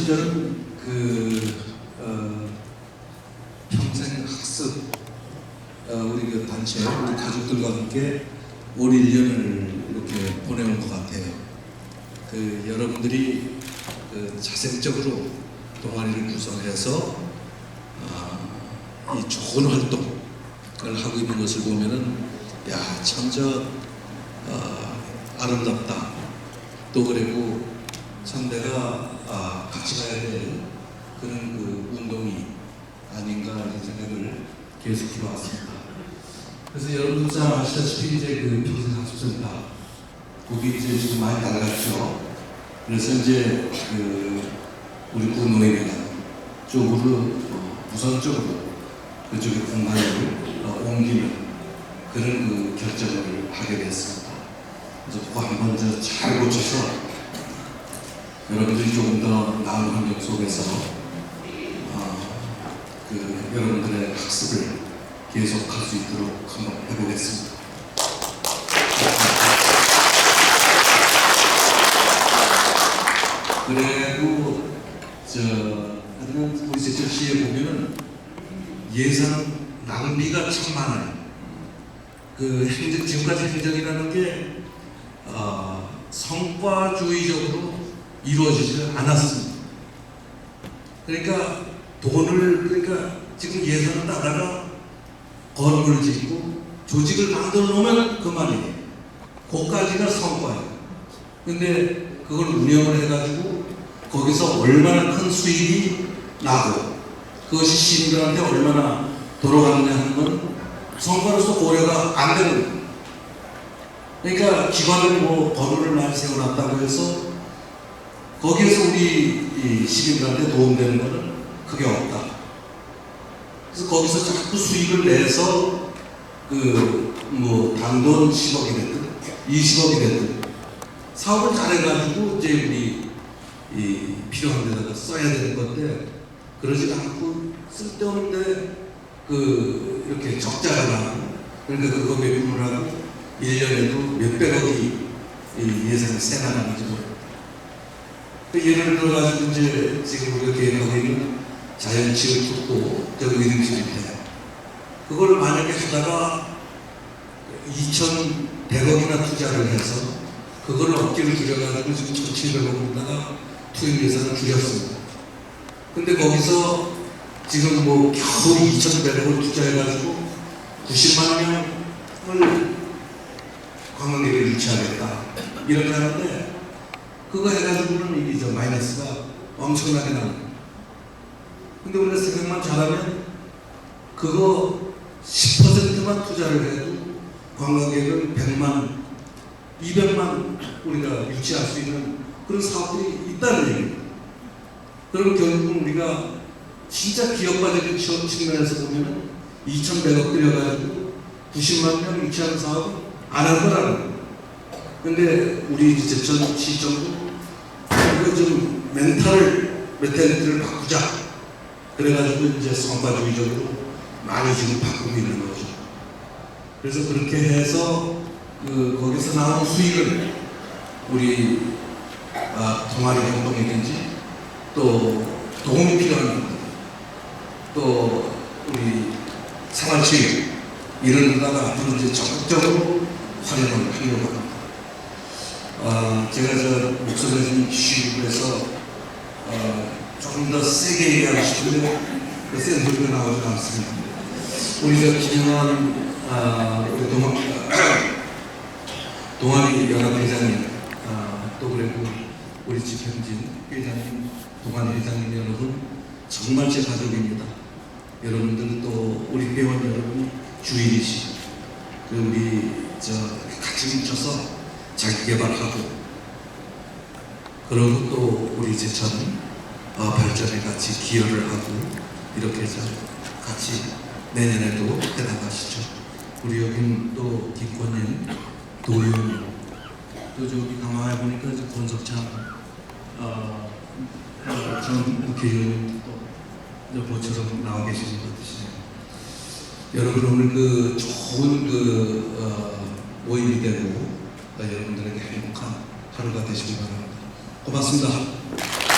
사실 저는 그 어, 평생 학습 어, 우리 그 단체 우리 가족들과 함께 올 1년을 이렇게 보내온 것 같아요. 그 여러분들이 그 자생적으로 동아리를 구성해서 아, 이 좋은 활동을 하고 있는 것을 보면은 야참저 어, 아름답다. 또 그리고 참 내가 아, 같이 가야 될 그런 그 운동이 아닌가 이런 생각을 계속 해왔습니다. 그래서 여러분도 잘 아시다시피 이제 그 평생 학습센터 거기 이제 지금 많이 달라졌죠. 그래서 이제 그 우리 구노예회관 쪽으로 어, 우선적으로 그쪽에 공간을 어, 옮기는 그런 그 결정을 하게 됐습니다. 그래서 그거 한번 저잘 고쳐서 여러분들이 조금 더 나은 환경 속에서 어, 그 여러분들의 학습을 계속 할 수 있도록 한번 해보겠습니다. 그리고 저 하여튼 우리 제철시에 보면은 예산 낭비가 참 많아요. 그 행정 지금까지 행정이라는 게 어, 성과주의적으로 이루어지지 않았습니다. 그러니까 돈을 그러니까 지금 예산을 따다가 건물을 짓고 조직을 만들어 놓으면 그만이에요. 그까지가 성과예요. 근데 그걸 운영을 해가지고 거기서 얼마나 큰 수익이 나고 그것이 시민들한테 얼마나 돌아가느냐 하는 건 성과로서 고려가 안 되는 거예요. 그러니까 기관을 뭐 건물을 많이 세워놨다고 해서 거기에서 우리 이 시민들한테 도움되는 것은 그게 없다. 그래서 거기서 자꾸 수익을 내서 그뭐 단돈 10억이 됐든 20억이 됐든 사업을 잘해가지고 이제 우리 이 필요한 데다가 써야 되는 건데 그러지 않고 쓸데없는데 그 이렇게 적자가 나고 그러니까 그거 매입을 하고 1년에도 몇백억이 이 예산이 거죠. 그 예를 들어가지고 이제 지금 우리가 계획하고 있는 자연치유 특구 저기 의등집인데 그걸 만약에 하다가 2,100억이나 투자를 해서 그걸 억지로 줄여가지고 지금 1,700억에다가 투입 예산을 줄였습니다. 근데 거기서 지금 뭐 겨우 2,100억을 투자해가지고 90만 명을 관광객을 유치하겠다 이렇게 하는데 그거 해가지고는 저 마이너스가 엄청나게 거예요. 근데 우리가 생각만 잘하면 그거 10%만 투자를 해도 관광객을 100만, 200만 우리가 유치할 수 있는 그런 사업들이 있다는 얘기예요. 그럼 결국은 우리가 진짜 기업가적인 취업 측면에서 보면 2,100억 들여가지고 90만 명 유치하는 사업은 안할 거라는 거예요. 근데 우리 제천 시정도 이거 좀 멘탈을 멘탈리티를 바꾸자. 그래가지고 이제 성과주의적으로 많이 지금 바꾸고 있는 거죠. 그래서 그렇게 해서 그 거기서 나온 수익을 우리 아, 동아리 활동이든지 또 도움이 필요한 또 우리 생활체육 이런 데다가 앞으로 이제 적극적으로 활용을 하려고 합니다. 아, 제가 저 목소리가 좀 쉬고 그래서 어, 조금 더 세게 얘기하고 싶은데 그센 소리가 나오지 않습니다. 우리 저 김영환 아, 우리 동아, 동아리 연합 회장님 아, 또 그리고 우리 집현진 회장님, 동아리 회장님 여러분 정말 제 가족입니다. 여러분들 또 우리 회원 여러분 주인이시고 그리고 우리 저 같이 뭉쳐서 자기 개발하고 그리고 또 우리 제천 어, 발전에 같이 기여를 하고 이렇게 해서 같이 내년에도 해나가시죠. 우리 여기는 또 김권님, 도윤, 또 저기 가만히 보니까 이제 권석창 어, 전 국회의원 또 모처럼 나와 계시는 것 같으시네요. 여러분 오늘 그 좋은 그 어, 모임이 되고 어, 여러분들에게 행복한 하루가 되시기 바랍니다. 고맙습니다.